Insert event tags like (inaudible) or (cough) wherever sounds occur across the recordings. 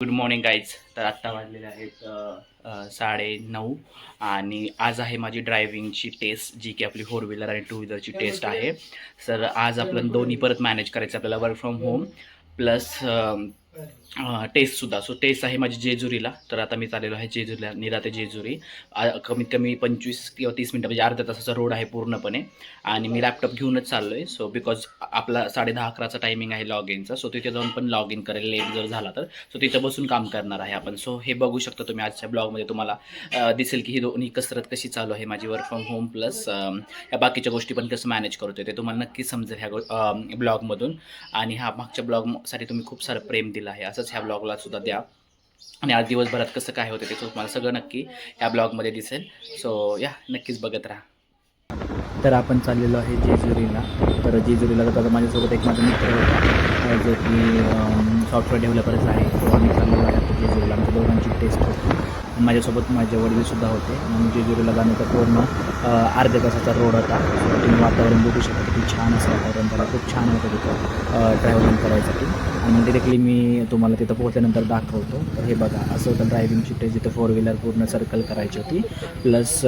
Good morning guys तर आत्ता वाजलेले आहेत साडे नऊ. आणि आज आहे माझी ड्रायव्हिंगची टेस्ट जी की आपली फोर व्हीलर आणि टू व्हीलरची टेस्ट आहे. सर आज आपलं दोन्ही परत मॅनेज करायचं आपल्याला वर्क फ्रॉम होम प्लस टेस्टसुद्धा सो टेस्ट आहे माझी जेजुरीला. तर आता मी चाललेलो आहे जेजुरीला निराते जेजुरी. कमीत कमी पंचवीस किंवा तीस मिनटं म्हणजे अर्ध्या तासाचा रोड आहे पूर्णपणे. आणि मी लॅपटॉप घेऊनच चाललो आहे सो बिकॉज आपला साडे दहा अकराचा टायमिंग आहे लॉग इनचा सो तिथे जाऊन पण लॉग इन करेल लेट जर झाला तर. सो तिथं बसून काम करणार आहे आपण. सो हे बघू शकता तुम्ही आजच्या ब्लॉगमध्ये तुम्हाला दिसेल की ही दोन्ही कसरत कशी चालू आहे माझी वर्क फ्रॉम होम प्लस या बाकीच्या गोष्टी पण कसं मॅनेज करतोय ते तुम्हाला नक्की समजेल ह्या गो ब्लॉगमधून आणि हा मागच्या ब्लॉगसाठी तुम्ही खूप सारं प्रेम दिलं. आहे. असंच ह्या ब्लॉगला सुद्धा द्या. आणि आज दिवसभरात कसं काय होतं ते तुम्हाला सगळं नक्की ह्या ब्लॉगमध्ये दिसेल. सो या नक्कीच बघत राहा. तर आपण चाललेलो आहे जेजुरीला. तर जेजुरीला जाता आता माझ्यासोबत एक माझा मित्र होता. जो की सॉफ्टवेअर डेव्हलपरच आहे. तो आम्ही चाललेलो आहे आता जेजुरीला. आमच्या दोघांची टेस्ट होती. आणि माझ्यासोबत माझे वडीलसुद्धा होते. आणि जेजुरीला जाण्याचा पूर्ण अर्ध्या तासाचा रोड होता. तुम्ही वातावरण बघू शकता. किती छान असं वातावरण त्याला खूप छान होतं तिथं ट्रॅव्हलिंग करायसाठी. आणि म्हणजे डिरेक्टली मी तुम्हाला तिथं पोहोचल्यानंतर दाखवतो. तर हे बघा असं होतं ड्रायव्हिंगची टेस्ट जिथं फोर व्हीलर पूर्ण सर्कल करायची होती. प्लस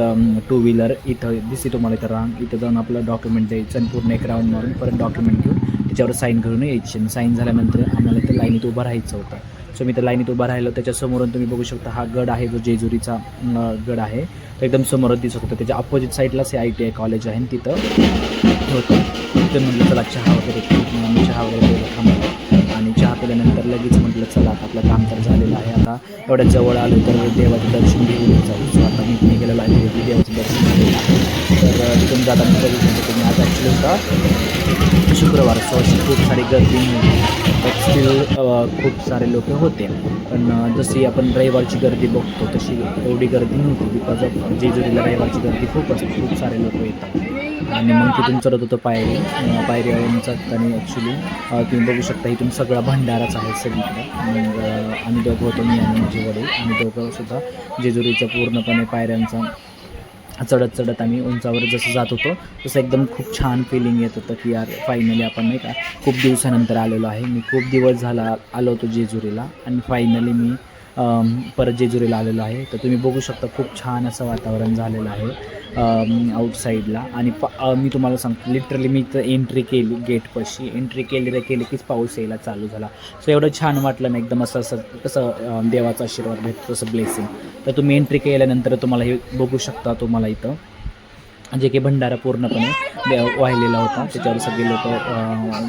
टू व्हीलर इथं दिसते तुम्हाला इथं रांग इथं जाऊन आपलं डॉक्युमेंट द्यायचं आणि पूर्ण एक राऊंड मारून परत डॉक्युमेंट घेऊन त्याच्यावर साईन करून यायची. आणि साईन झाल्यानंतर आम्हाला इथं लाईनीत उभं राहायचं होतं. सो मी तर लाईनीत उभं राहिलो. त्याच्यासमोरून तुम्ही बघू शकता हा गड आहे जो जेजुरीचा गड आहे. तो एकदम समोरच दिसत होतं. त्याच्या अपोजिट साईडलाच हे आय टी आय कॉलेज आहे आणि तिथं होतं. तिथं म्हटलं चला चहा वगैरे चहा वगैरे चहा पिल्यानंतर लगेच म्हटलं चला आता आपलं काम तर झालेलं आहे. आता एवढ्या जवळ आलो तर देवाचं दर्शन घेऊन जाऊ. सो आता मी गेलेलो आहे तिथे देवाचं दर्शन झालेलं आहे तर तिथून जाताना बघू शकतो तुम्ही आज ॲक्च्युली होता शुक्रवार सो अशी खूप सारी गर्दी बट स्टील खूप सारे लोक होते. पण जशी आपण रविवारची गर्दी बघतो तशी एवढी गर्दी नव्हती बिकॉज ऑफ जेजुरीला रविवारची गर्दी खूप असते खूप सारे लोक येतात. आणि मग तिथून चढत होतं पायरी. अं, पायरीवरून चढताना ॲक्च्युली तुम्ही बघू शकता इथून सगळा भंडाराच आहे सगळीकडे. मग आम्ही दोघं होतो मी आणि माझे वडील. आम्ही दोघं सुद्धा जेजुरीच्या पूर्णपणे पायऱ्यांचा चढत चढत आम्ही उंचावर जसं जात होतो तसं एकदम खूप छान फिलिंग येत होतं की यार फायनली आपण नाही का खूप दिवसानंतर आलेलो आहे. मी खूप दिवस झाला आलो होतो जेजुरीला आणि फायनली मी परत जेजुरीला आलेलो आहे. तर तुम्ही बघू शकता खूप छान असं वातावरण झालेलं आहे. आउटसाईडला आणि प मी तुम्हाला सांगतो लिटरली मी इथं एंट्री केली गेटपाशी एंट्री केली तर केली कीच पाऊस यायला चालू झाला. सो एवढं छान वाटलं ना एकदम असं असं कसं देवाचा आशीर्वाद भेटतो तसं ब्लेसिंग तर तुम्ही एंट्री केल्यानंतर तुम्हाला हे बघू शकता तुम्हाला इथं. जे की भंडारा पूर्णपणे वाहिलेला होता. त्याच्यावर सगळी लोक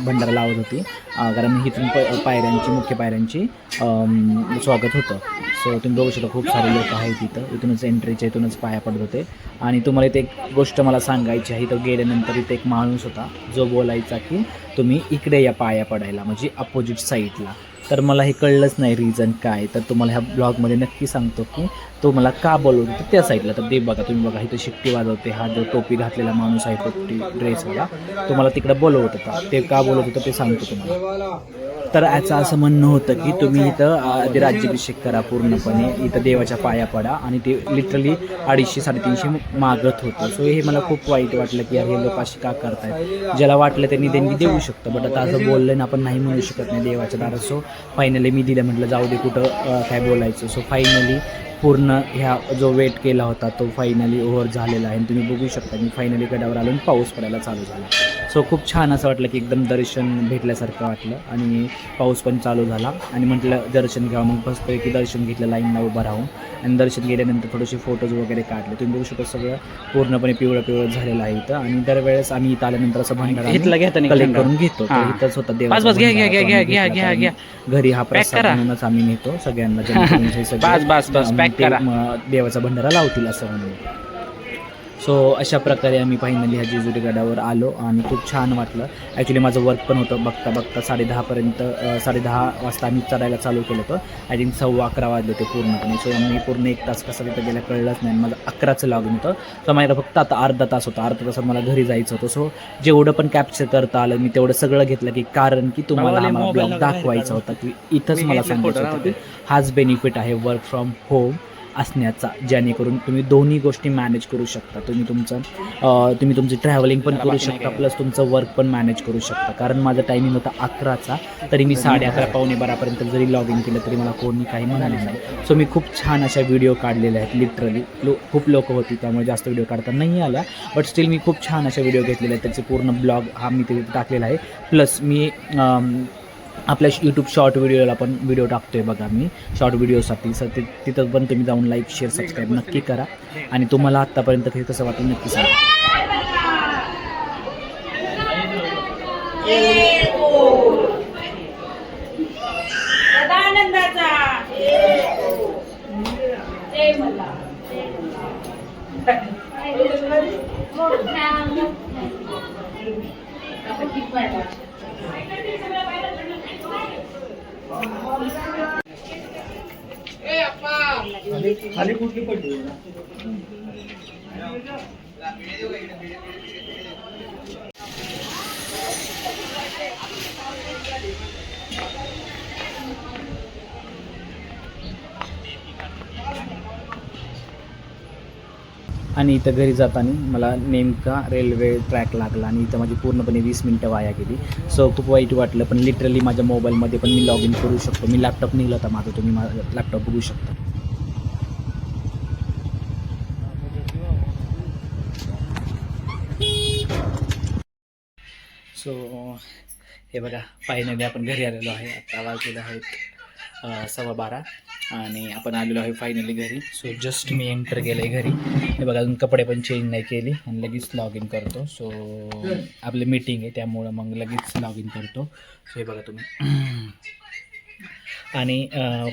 भंडारा लावत होती. कारण इथून प पायऱ्यांची मुख्य पायऱ्यांची स्वागत होतं. सो तुम्ही बघू शकता खूप सारे लोक आहेत इथं इथूनच एंट्रीच्या इथूनच पाया पडत होते. आणि तुम्हाला इथे एक गोष्ट मला सांगायची आहे. इथं गेल्यानंतर इथे एक माणूस होता. जो बोलायचा की तुम्ही इकडे या पाया पडायला. म्हणजे अपोजिट साईडला तर मला हे कळलंच नाही रिझन काय. तर तुम्हाला ह्या ब्लॉगमध्ये नक्की सांगतो की तो मला का बोलवतो तर त्या साईडला तर ते बघा तुम्ही बघा इथं शिट्टी वाजवते. हा जो टोपी घातलेला माणूस आहे टोपी ड्रेसवाला तो मला तिकडं बोलवत होता. ते का बोलवत होतं ते सांगतो तुम्हाला. तर याचं असं म्हणणं होतं की तुम्ही इथं आधी राज्याभिषेक करा पूर्णपणे. इथं देवाच्या पाया पडा आणि ते लिटरली अडीचशे साडेतीनशे मागत होतं. सो हे मला खूप वाईट वाटलं की यार हे लोक असे का करतायत? ज्याला वाटलं त्यांनी देणगी देऊ शकतं. बट आता असं बोललं ना आपण नाही म्हणू शकत नाही देवाच्या दारात. सो फायनली मी दिलं म्हटलं जाऊ दे कुठं काय बोलायचं? सो फायनली पूर्ण ह्या जो वेट केला होता तो फायनली ओव्हर झालेला आहे. आणि तुम्ही बघू शकता मी फायनली गडावर आलो आणि पाऊस पडायला चालू झाला. सो खूप छान असं वाटलं की एकदम दर्शन भेटल्यासारखं वाटलं आणि पाऊस पण चालू झाला. आणि म्हटलं दर्शन घ्यावं. मग बसतोय की दर्शन घेतलं लाईनला उभं राहून. आणि दर्शन गेल्यानंतर थोडेसे फोटोज वगैरे काढले. तुम्ही बघू शकता सगळं पूर्णपणे पिवळं पिवळं झालेलं आहे इथं. आणि दरवेळेस आम्ही इथं आल्यानंतर असं भंडारा घेतला घेता नाही कलेक्ट करून घेतो. इथंच होता घ्या. घरी हा प्रसाद. म्हणूनच आम्ही नेतो. सगळ्यांना (laughs) जेणेकरून हे सगळे, बस, बस, बस, अं, पॅक ते, करा. म, देवाचा भंडारा लावतील असं म्हणून. सो अशा प्रकारे आम्ही फायनली ह्या जेजुरी गडावर आलो आणि खूप छान वाटलं. ॲक्च्युली माझं वर्क पण होतं बघता बघता साडेदहापर्यंत साडेदहा वाजता आम्ही चढायला चालू केलं होतं. आय थिंक सव्वा अकरा वाजले होते पूर्णपणे. सो मी पूर्ण एक तास कसं तिथं गेला कळलंच नाही. माझं अकराचं लागून होतं. तर माझ्या फक्त आता अर्धा तास होता. अर्धा तासात मला घरी जायचं होतं. सो जेवढं पण कॅप्चर करता आलं मी तेवढं सगळं घेतलं की कारण की तुम्हाला आम्हाला ब्लॉग दाखवायचा होता की इथंच मला सांगायचं होतं की हाच बेनिफिट आहे वर्क फ्रॉम होम असण्याचा जेणेकरून तुम्ही दोन्ही गोष्टी मॅनेज करू शकता. तुम्ही तुमचं तुम्ही तुमची ट्रॅव्हलिंग पण करू शकता प्लस तुमचं वर्क पण मॅनेज करू शकता. कारण माझा टायमिंग होता अकराचा तरी मी साडे अकरा पावणे बारापर्यंत जरी लॉग इन केलं तरी मला कोणी काही म्हणाले नाही. सो मी खूप छान अशा व्हिडिओ काढलेल्या आहेत लिटरली लो खूप लोक होती त्यामुळे जास्त व्हिडिओ काढता नाही आल्या बट स्टील मी खूप छान अशा व्हिडिओ घेतलेल्या आहेत. त्याचे पूर्ण ब्लॉग हा मी तिथे टाकलेला आहे. प्लस मी आपल्या यूट्यूब शॉर्ट व्हिडिओला पण व्हिडिओ टाकतो आहे बघा मी. शॉर्ट व्हिडिओसाठी सर ते तिथं पण तुम्ही जाऊन लाईक शेअर सबस्क्राईब नक्की करा. आणि तुम्हाला आत्तापर्यंत हे कसं वाटलं नक्की सांगा. सदानंदाचा जय मला आणि इथं घरी जाताना मला नेमका रेल्वे ट्रॅक लागला आणि इथं माझी पूर्णपणे वीस मिनटं वाया गेली. सो खूप वाईट वाटलं पण लिटरली माझ्या मोबाईलमध्ये पण मी लॉग इन करू शकतो. मी लॅपटॉप निघला होता माझा तुम्ही माझा लॅपटॉप बघू शकता. सो हे बघा फायनली आपण घरी आलेलो आहे. आता वाजलेलं आहेत सव्वा बारा. आणि आपण आलेलो आहे फायनली घरी. सो जस्ट मी एंटर केलं आहे घरी. हे बघा अजून कपडे पण चेंज नाही केली आणि लगेच लॉग इन करतो. सो आपली मीटिंग आहे त्यामुळं मग लगेच लॉग इन करतो. सो हे बघा तुम्ही. आणि अ,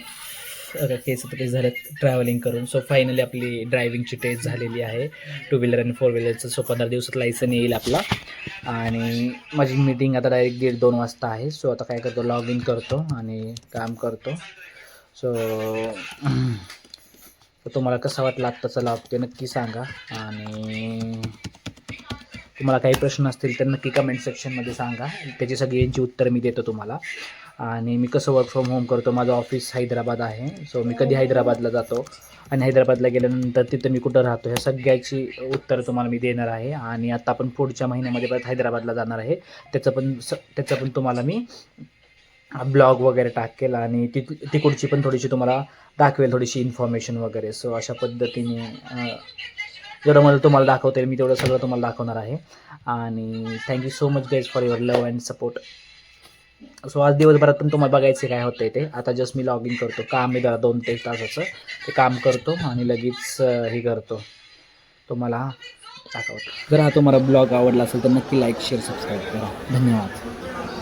केस तर झालं ट्रॅव्हलिंग करून. सो फायनली आपली ड्रायव्हिंगची टेस्ट झालेली आहे. टू व्हीलर आणि फोर व्हीलरचं सो पंधरा दिवसात लायसन येईल आपला. आणि माझी मीटिंग आता डायरेक्ट दीड दोन वाजता आहे. सो आता काय करतो? लॉग इन करतो आणि काम करतो. सो (clears throat) तुम्हाला कसा वाटला आत्ताचा लाभ ते नक्की सांगा. आणि तुम्हाला काही प्रश्न असतील तर नक्की कमेंट सेक्शनमध्ये सांगा. त्याची सगळ्यांची उत्तर मी देतो तुम्हाला. आणि मी कसं वर्क फ्रॉम होम करतो माझं ऑफिस हैदराबाद आहे. सो मी कधी हैदराबादला जातो आणि हैदराबादला गेल्यानंतर तिथं मी कुठं राहतो ह्या सगळ्याची उत्तर तुम्हाला मी देणार आहे. आणि आता आपण पुढच्या महिन्यामध्ये परत हैदराबादला जाणार आहे. त्याचं पण स त्याचं पण तुम्हाला मी ब्लॉग वगैरे टाकेल आणि ती तिकडची पण थोडीशी तुम्हाला दाखवेल थोडीशी इन्फॉर्मेशन वगैरे. सो अशा पद्धतीने जेवढं मला तुम्हाला दाखवता येईल मी तेवढं सगळं तुम्हाला दाखवणार आहे. आणि thank you so much guys for your love and support so आज दिवसभरात पण तुम्हाला बघायचं काय होतं ते. आता जस्ट मी लॉग इन करतो. काम आहे जरा दोन ते तासाचं. ते काम करतो आणि लगेच हे करतो. तुम्हाला दाखवतो. जर हा तुम्हाला ब्लॉग आवडला असेल तर नक्की लाईक शेअर सबस्क्राईब करा. धन्यवाद.